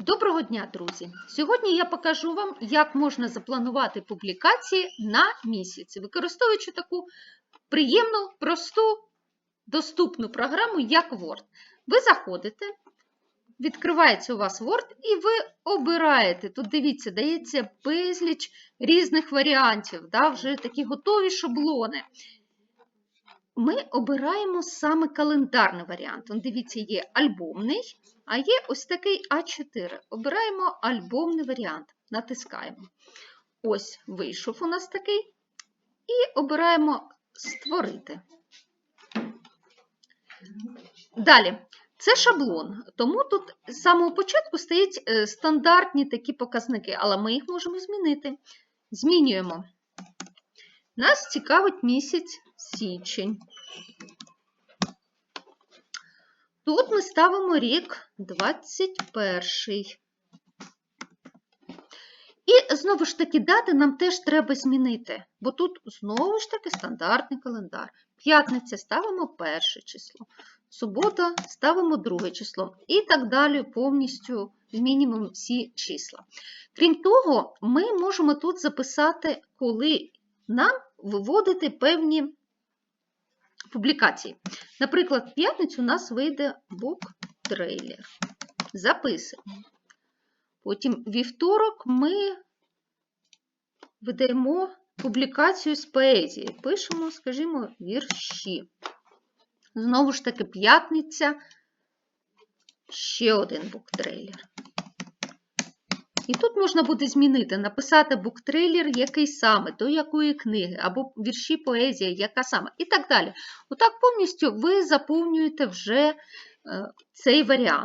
Доброго дня, друзі! Сьогодні я покажу вам, як можна запланувати публікації на місяць, використовуючи таку приємну, просту, доступну програму, як Word. Ви заходите, відкривається у вас Word, і ви обираєте. Тут дивіться, дається безліч різних варіантів, да, вже такі готові шаблони. Ми обираємо саме календарний варіант. Дивіться, є альбомний, а є ось такий А4. Обираємо альбомний варіант, натискаємо. Ось вийшов у нас такий. І обираємо Створити. Далі. Це шаблон, тому тут з самого початку стоять е, стандартні такі показники, але ми їх можемо змінити. Змінюємо. Нас цікавить місяць січень. Тут ми ставимо рік 21. І знову ж таки дати нам теж треба змінити, бо тут знову ж таки стандартний календар. П'ятниця ставимо перше число, субота ставимо друге число і так далі повністю змінюємо всі числа. Крім того, ми можемо тут записати, коли нам виводити певні публікації. Наприклад, в п'ятницю у нас вийде бук-трейлер. Записуємо. Потім вівторок ми видаємо публікацію з поезії. Пишемо, скажімо, вірші. Знову ж таки, п'ятниця, ще один буктрейлер. І тут можна буде змінити, написати буктрейлер, який саме, до якої книги, або вірші поезія, яка саме, і так далі. Отак повністю ви заповнюєте вже е, цей варіант.